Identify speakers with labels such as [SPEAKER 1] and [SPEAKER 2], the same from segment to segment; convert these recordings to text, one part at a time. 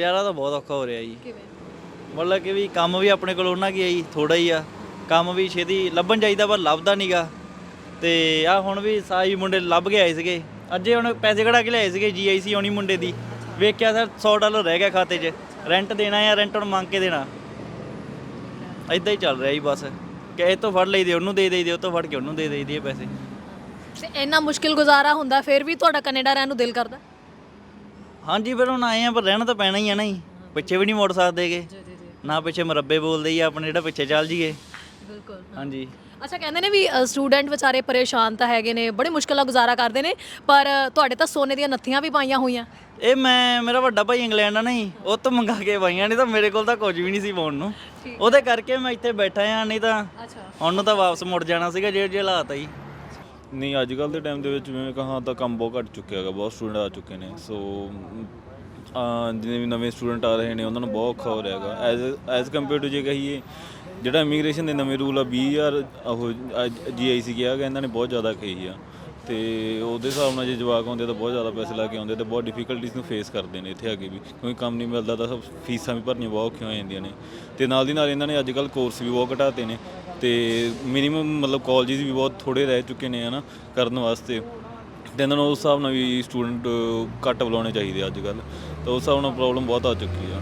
[SPEAKER 1] ਗੁਜ਼ਾਰਾ ਤਾਂ ਬਹੁਤ ਔਖਾ ਹੋ ਰਿਹਾ ਜੀ।
[SPEAKER 2] ਕਿਵੇਂ?
[SPEAKER 1] ਮਤਲਬ ਕਿ ਵੀ ਕੰਮ ਵੀ ਆਪਣੇ ਕੋਲ ਉਹਨਾਂ ਕੀ ਆ ਜੀ ਥੋੜਾ ਹੀ ਆ। ਕੰਮ ਵੀ ਛੇਤੀ ਲੱਭਣ ਚਾਹੀਦਾ ਪਰ ਲੱਭਦਾ ਨਹੀਂਗਾ ਤੇ ਆ ਹੁਣ ਵੀ ਸਾਈ ਮੁੰਡੇ ਲੱਭ ਕੇ ਆਏ ਸੀਗੇ। ਅੱਜੇ ਹੁਣ ਪੈਸੇ ਕਢਾ ਕੇ ਲਿਆਏ ਸੀਗੇ ਜੀਆਈਸੀ ਆਉਣੀ ਮੁੰਡੇ ਦੀ। ਵੇਖਿਆ ਸਰ 100 ਡਾਲਰ ਰਹਿ ਗਿਆ ਖਾਤੇ 'ਚ। ਰੈਂਟ ਦੇਣਾ ਆ ਰੈਂਟ ਹੁਣ ਮੰਗ ਕੇ ਦੇਣਾ। ਇਦਾਂ ਹੀ ਚੱਲ ਰਿਹਾ ਜੀ ਬਸ। ਕਿ ਇਹ ਤੋਂ ਫੜ ਲਈਦੇ ਉਹਨੂੰ ਦੇ ਦੇਈਦੇ ਉਹ ਤੋਂ ਫੜ ਕੇ ਉਹਨੂੰ ਦੇ ਦੇਈਦੇ ਆ ਪੈਸੇ।
[SPEAKER 2] ਤੇ ਇੰਨਾ ਮੁਸ਼ਕਿਲ ਗੁਜ਼ਾਰਾ ਹੁੰਦਾ ਫਿਰ ਵੀ ਤੁਹਾਡਾ ਕੈਨੇਡਾ ਰਹਿਣ ਨੂੰ ਦਿਲ ਕਰਦਾ?
[SPEAKER 1] ਹਾਂਜੀ ਫਿਰ ਹੁਣ ਆਏ ਆ ਪਰ ਰਹਿਣਾ ਤਾਂ ਪੈਣਾ ਹੀ ਆ ਨਾ ਜੀ। ਪਿੱਛੇ ਵੀ ਨਹੀਂ ਮੁੜ ਸਕਦੇਗੇ
[SPEAKER 2] ਜੀ ਜੀ ਜੀ।
[SPEAKER 1] ਨਾ ਪਿੱਛੇ ਮਰੱਬੇ ਬੋਲਦੇ ਹੀ ਆ ਆਪਣੇ ਜਿਹੜਾ ਪਿੱਛੇ ਚੱਲ ਜੀਏ
[SPEAKER 2] ਬਿਲਕੁਲ
[SPEAKER 1] ਹਾਂਜੀ।
[SPEAKER 2] ਅੱਛਾ ਕਹਿੰਦੇ ਨੇ ਵੀ ਸਟੂਡੈਂਟ ਵਿਚਾਰੇ ਪਰੇਸ਼ਾਨ ਤਾਂ ਹੈਗੇ ਨੇ ਬੜੀ ਮੁਸ਼ਕਿਲ ਨਾਲ ਗੁਜ਼ਾਰਾ ਕਰਦੇ ਨੇ ਪਰ ਤੁਹਾਡੇ ਤਾਂ ਸੋਨੇ ਦੀਆਂ ਨੱਥੀਆਂ ਵੀ ਪਾਈਆਂ ਹੋਈਆਂ।
[SPEAKER 1] ਇਹ ਮੈਂ ਮੇਰਾ ਵੱਡਾ ਭਾਈ ਇੰਗਲੈਂਡ ਆ ਨਹੀਂ ਉਹ ਤੋਂ ਮੰਗਾ ਕੇ ਪਾਈਆਂ ਨਹੀਂ ਤਾਂ ਮੇਰੇ ਕੋਲ ਤਾਂ ਕੁਝ ਵੀ ਨਹੀਂ ਸੀ ਪਾਉਣ ਨੂੰ। ਉਹਦੇ ਕਰਕੇ ਮੈਂ ਇੱਥੇ ਬੈਠਾ ਆ ਨਹੀਂ ਤਾਂ
[SPEAKER 2] ਅੱਛਾ।
[SPEAKER 1] ਹੁਣ ਨੂੰ ਤਾਂ ਵਾਪਸ ਮੁੜ ਜਾਣਾ ਸੀਗਾ ਜਿਹੜੇ ਜਿਹੜੇ ਹਾਲਾਤ ਆ ਜੀ।
[SPEAKER 3] ਨਹੀਂ ਅੱਜ ਕੱਲ ਦੇ ਟਾਈਮ ਦੇ ਵਿੱਚ ਜਿਵੇਂ ਕਹਾਂ ਤਾਂ ਕੰਮ ਬਹੁਤ ਘੱਟ ਚੁੱਕਿਆ ਹੈਗਾ, ਬਹੁਤ ਸਟੂਡੈਂਟ ਆ ਚੁੱਕੇ ਨੇ। ਸੋ ਜਿਵੇਂ ਵੀ ਨਵੇਂ ਸਟੂਡੈਂਟ ਆ ਰਹੇ ਨੇ, ਉਹਨਾਂ ਨੂੰ ਬਹੁਤ ਔਖਾ ਹੋ ਰਿਹਾ ਹੈਗਾ। ਐਜ਼ ਐਜ਼ ਕੰਪੇਅਰ ਟੂ ਜੇ ਕਹੀਏ, ਜਿਹੜਾ ਇਮੀਗ੍ਰੇਸ਼ਨ ਦੇ ਨਵੇਂ ਰੂਲ ਆ 20000 ਉਹ ਜੀਆਈਸੀ ਕਿਹਾ ਗਿਆ ਇਹਨਾਂ ਨੇ ਬਹੁਤ ਜ਼ਿਆਦਾ ਕਹੀ ਆ। ਤੇ ਉਹਦੇ ਹਿਸਾਬ ਨਾਲ ਜੇ ਜਵਾਕ ਆਉਂਦੇ ਤਾਂ ਬਹੁਤ ਜ਼ਿਆਦਾ ਪੈਸੇ ਲਾ ਕੇ ਆਉਂਦੇ ਤੇ ਬਹੁਤ ਡਿਫਿਕਲਟੀਜ਼ ਨੂੰ ਫੇਸ ਕਰਦੇ ਨੇ ਇੱਥੇ ਆ ਕੇ ਵੀ। ਕਿਉਂਕਿ ਕੰਮ ਨਹੀਂ ਮਿਲਦਾ ਤਾਂ ਫੀਸਾਂ ਵੀ ਭਰਨੀਆਂ ਬਹੁਤ ਔਖੀਆਂ ਹੋ ਜਾਂਦੀਆਂ ਨੇ। ਤੇ ਨਾਲ ਦੀ ਨਾਲ ਇਹਨਾਂ ਨੇ ਅੱਜ ਕੱਲ ਕੋਰਸ ਵੀ ਬਹੁਤ ਘਟਾਤੇ ਨੇ। ਤੇ ਮਿਨੀਮਮ ਮਤਲਬ ਕਾਲਜਸ ਵੀ ਬਹੁਤ ਥੋੜੇ ਰਹਿ ਚੁੱਕੇ ਨੇ, ਹਨਾ, ਕਰਨ ਵਾਸਤੇ। ਤੇ ਇਹਨਾਂ ਨੂੰ ਉਸ ਹਿਸਾਬ ਨਾਲ ਵੀ ਸਟੂਡੈਂਟ ਘੱਟ ਬੁਲਾਉਣੇ ਚਾਹੀਦੇ ਅੱਜ ਕੱਲ ਤਾਂ ਉਸ ਹਿਸਾਬ ਨਾਲ ਪ੍ਰੋਬਲਮ ਬਹੁਤ ਆ ਚੁੱਕੀ ਆ।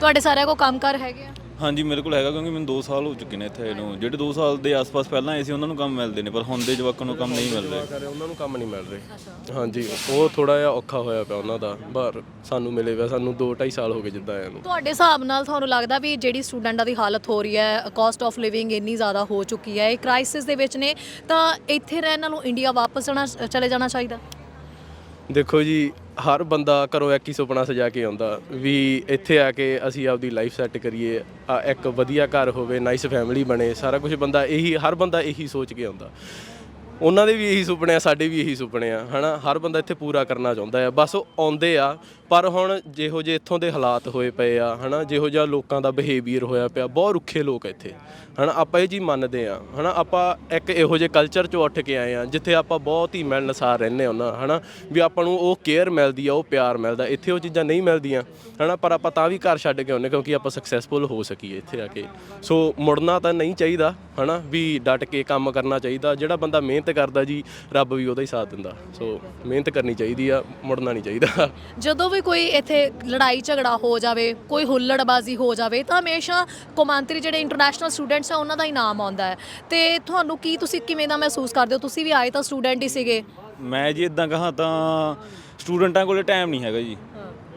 [SPEAKER 2] ਤੁਹਾਡੇ ਸਾਰਿਆਂ ਕੋ ਕੰਮਕਾਰ ਹੈਗੇ ਆ?
[SPEAKER 3] ਹਾਂਜੀ ਮੇਰੇ ਕੋਲ ਹੈਗਾ ਕਿਉਂਕਿ ਮੈਨੂੰ 2 ਸਾਲ ਹੋ ਚੁੱਕੇ ਨੇ ਇੱਥੇ ਨੂੰ। ਜਿਹੜੇ 2 ਸਾਲ ਦੇ ਆਸ-ਪਾਸ ਪਹਿਲਾਂ ਆਏ ਸੀ ਉਹਨਾਂ ਨੂੰ ਕੰਮ ਮਿਲਦੇ ਨੇ ਪਰ ਹੁਣ ਦੇ ਜਵਾਕਾਂ ਨੂੰ ਕੰਮ ਨਹੀਂ ਮਿਲ ਰਿਹਾ।
[SPEAKER 4] ਕਰੇ ਉਹਨਾਂ ਨੂੰ ਕੰਮ ਨਹੀਂ ਮਿਲ ਰਿਹਾ। ਹਾਂਜੀ ਉਹ ਥੋੜਾ ਜਿਹਾ ਔਖਾ ਹੋਇਆ ਪਿਆ ਉਹਨਾਂ ਦਾ। ਪਰ ਸਾਨੂੰ ਮਿਲੇ ਪਿਆ ਸਾਨੂੰ 2 2.5 ਸਾਲ ਹੋ ਗਏ ਜਿੱਦਾਂ ਆਇਆ ਨੂੰ।
[SPEAKER 2] ਤੁਹਾਡੇ ਹਿਸਾਬ ਨਾਲ ਤੁਹਾਨੂੰ ਲੱਗਦਾ ਵੀ ਜਿਹੜੀ ਸਟੂਡੈਂਟਾਂ ਦੀ ਹਾਲਤ ਹੋ ਰਹੀ ਹੈ ਕਾਸਟ ਆਫ ਲਿਵਿੰਗ ਇੰਨੀ ਜ਼ਿਆਦਾ ਹੋ ਚੁੱਕੀ ਹੈ ਇਹ ਕ੍ਰਾਈਸਿਸ ਦੇ ਵਿੱਚ ਨੇ ਤਾਂ ਇੱਥੇ ਰਹਿਣ ਨਾਲੋਂ ਇੰਡੀਆ ਵਾਪਸ ਜਾਣਾ ਚਲੇ ਜਾਣਾ ਚਾਹੀਦਾ?
[SPEAKER 4] ਦੇਖੋ ਜੀ, ਹਰ ਬੰਦਾ ਘਰੋਂ ਇੱਕ ਹੀ ਸੁਪਨਾ ਸਜਾ ਕੇ ਆਉਂਦਾ ਵੀ ਇੱਥੇ ਆ ਕੇ ਅਸੀਂ ਆਪਦੀ ਲਾਈਫ ਸੈੱਟ ਕਰੀਏ, ਆ ਇੱਕ ਵਧੀਆ ਘਰ ਹੋਵੇ ਨਾਈਸ ਫੈਮਿਲੀ ਬਣੇ, ਸਾਰਾ ਕੁਝ ਬੰਦਾ ਇਹੀ, ਹਰ ਬੰਦਾ ਇਹੀ ਸੋਚ ਕੇ ਆਉਂਦਾ। ਉਹਨਾਂ ਦੇ ਵੀ ਇਹੀ ਸੁਪਨੇ ਆ, ਸਾਡੇ ਵੀ ਇਹੀ ਸੁਪਨੇ ਆ, ਹਨਾ? ਹਰ ਬੰਦਾ ਇੱਥੇ ਪੂਰਾ ਕਰਨਾ ਚਾਹੁੰਦਾ ਆ, ਬਸ ਉਹ ਆਉਂਦੇ ਆ ਪਰ ਹੁਣ ਜਿਹੋ ਜਿਹੇ ਇੱਥੋਂ ਦੇ ਹਾਲਾਤ ਹੋਏ ਪਏ ਆ, ਹਨਾ, ਜਿਹੋ ਜਿਹਾ ਲੋਕਾਂ ਦਾ ਬਿਹੇਵੀਅਰ ਹੋਇਆ ਪਿਆ, ਬਹੁਤ ਰੁੱਖੇ ਲੋਕ ਆ ਇੱਥੇ। ਹਨਾ, ਆਪਾਂ ਇਹ ਜੀ ਮੰਨਦੇ ਆ, ਹਨਾ, ਆਪਾਂ ਇੱਕ ਇਹੋ ਜਿਹੇ ਕਲਚਰ ਚੋਂ ਉੱਠ ਕੇ ਆਏ ਆ, ਜਿੱਥੇ ਆਪਾਂ ਬਹੁਤ ਹੀ ਮਿਲਣਸਾਰ ਰਹਿੰਦੇ ਆ ਉਹਨਾਂ, ਹਨਾ, ਵੀ ਆਪਾਂ ਨੂੰ ਉਹ ਕੇਅਰ ਮਿਲਦੀ ਆ, ਉਹ ਪਿਆਰ ਮਿਲਦਾ, ਇੱਥੇ ਉਹ ਚੀਜ਼ਾਂ ਨਹੀਂ ਮਿਲਦੀਆਂ, ਹਨਾ, ਪਰ ਆਪਾਂ ਤਾਂ ਵੀ ਘਰ ਛੱਡ ਕੇ ਆਉਂਦੇ, ਕਿਉਂਕਿ ਆਪਾਂ ਸਕਸੈਸਫੁਲ ਹੋ ਸਕੀਏ ਇੱਥੇ ਆ ਕੇ। ਸੋ ਮੁੜਨਾ ਤਾਂ ਨਹੀਂ ਚਾਹੀਦਾ, ਹਨਾ, ਵੀ ਡਟ ਕੇ ਕੰਮ ਕਰਨਾ ਚਾਹੀਦਾ, ਜਿਹੜਾ ਬੰਦਾ ਮਿਹਨਤ ਕਰਦਾ ਜੀ, ਰੱਬ ਵੀ ਉਹਦਾ ਹੀ ਸਾਥ ਦਿੰਦਾ। ਸੋ ਮਿਹਨਤ ਕਰਨੀ ਚਾਹੀਦੀ ਆ, ਮੁੜਨਾ ਨਹੀਂ ਚਾਹੀਦਾ।
[SPEAKER 2] ਜਦੋਂ ਵੀ ਕੋਈ ਇੱਥੇ ਲੜਾਈ ਝਗੜਾ ਹੋ ਜਾਵੇ ਕੋਈ ਹੁੱਲੜਬਾਜ਼ੀ ਹੋ ਜਾਵੇ ਤਾਂ ਹਮੇਸ਼ਾ ਕੌਮਾਂਤਰੀ ਜਿਹੜੇ ਇੰਟਰਨੈਸ਼ਨਲ ਸਟੂਡੈਂਟਸ ਆ ਉਹਨਾਂ ਦਾ ਹੀ ਨਾਮ ਆਉਂਦਾ ਹੈ। ਤੇ ਤੁਹਾਨੂੰ ਕੀ ਤੁਸੀਂ ਕਿਵੇਂ ਦਾ ਮਹਿਸੂਸ ਕਰਦੇ ਹੋ? ਤੁਸੀਂ ਵੀ ਆਏ ਤਾਂ ਸਟੂਡੈਂਟ ਹੀ ਸੀਗੇ।
[SPEAKER 3] ਮੈਂ ਜੀ ਇਦਾਂ ਕਹਾਂ ਤਾਂ ਸਟੂਡੈਂਟਾਂ ਕੋਲੇ ਟਾਈਮ ਨਹੀਂ ਹੈਗਾ ਜੀ।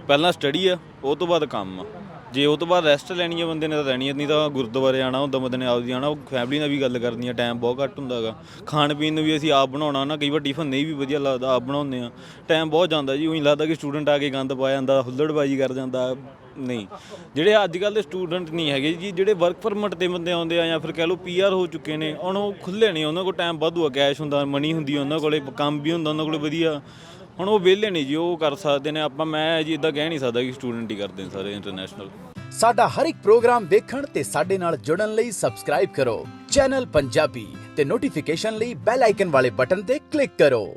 [SPEAKER 3] ਪਹਿਲਾਂ ਸਟੱਡੀ ਆ ਉਹ ਤੋਂ ਬਾਅਦ ਕੰਮ ਆ। ਜੇ ਉਹ ਤੋਂ ਬਾਅਦ ਰੈਸਟ ਲੈਣੀ ਹੈ ਬੰਦੇ ਨੇ ਤਾਂ ਲੈਣੀ ਹੈ ਨਹੀਂ ਤਾਂ ਗੁਰਦੁਆਰੇ ਆਣਾ ਹੁੰਦਾ ਬੰਦੇ ਨੇ ਆਪਦੀ ਆਣਾ ਫੈਮਿਲੀ ਨਾਲ ਵੀ ਗੱਲ ਕਰਨੀ ਹੈ ਟਾਈਮ ਬਹੁਤ ਘੱਟ ਹੁੰਦਾ ਹੈਗਾ। ਖਾਣ ਪੀਣ ਨੂੰ ਵੀ ਅਸੀਂ ਆਪ ਬਣਾਉਣਾ ਨਾ, ਕਈ ਵਾਰ ਟਿਫਨ ਨਹੀਂ ਵੀ ਵਧੀਆ ਲੱਗਦਾ, ਆਪ ਬਣਾਉਂਦੇ ਆ। ਟਾਈਮ ਬਹੁਤ ਜਾਂਦਾ ਜੀ, ਉਹੀ ਲੱਗਦਾ ਕਿ ਸਟੂਡੈਂਟ ਆ ਕੇ ਗੰਦ ਪਾ ਜਾਂਦਾ, ਹੁੱਲੜਬਾਜੀ ਕਰ ਜਾਂਦਾ, ਨਹੀਂ। ਜਿਹੜੇ ਅੱਜ ਕੱਲ ਦੇ ਸਟੂਡੈਂਟ ਨਹੀਂ ਹੈਗੇ ਜੀ, ਜਿਹੜੇ ਵਰਕ ਪਰਮਿਟ ਤੇ ਬੰਦੇ ਆਉਂਦੇ ਆ ਜਾਂ ਫਿਰ ਕਹਿ ਲਓ ਪੀਆਰ ਹੋ ਚੁੱਕੇ ਨੇ ਹੁਣ ਉਹ ਖੁੱਲੇ ਨਹੀਂ ਉਹਨਾਂ ਕੋਲ ਟਾਈਮ ਵਾਧੂ ਆ ਕੈਸ਼ ਹੁੰਦਾ ਮਨੀ ਹੁੰਦੀ ਉਹਨਾਂ ਕੋਲੇ, ਕੰਮ ਵੀ ਹੁੰਦਾ ਉਹਨਾਂ ਕੋਲੇ ਵਧੀਆ। ਹੁਣ ਉਹ ਵਿਹਲੇ ਨਹੀਂ ਜੀ, ਉਹ ਕਰ ਸਕਦੇ ਨੇ। ਆਪਾਂ, ਮੈਂ ਜੀ ਇਦਾਂ ਕਹਿ ਨਹੀਂ ਸਕਦਾ ਕਿ ਸਟੂਡੈਂਟ ਹੀ ਕਰਦੇ ਨੇ ਸਾਰੇ ਇੰਟਰਨੈਸ਼ਨਲ
[SPEAKER 5] ਸਾਡਾ ਹਰ ਇੱਕ ਪ੍ਰੋਗਰਾਮ ਦੇਖਣ ਤੇ ਸਾਡੇ ਨਾਲ ਜੁੜਨ ਲਈ ਸਬਸਕ੍ਰਾਈਬ ਕਰੋ। ਚੈਨਲ ਪੰਜਾਬੀ ਤੇ ਨੋਟੀਫਿਕੇਸ਼ਨ ਲਈ ਬੈਲ ਆਈਕਨ ਵਾਲੇ ਬਟਨ ਤੇ ਕਲਿੱਕ ਕਰੋ।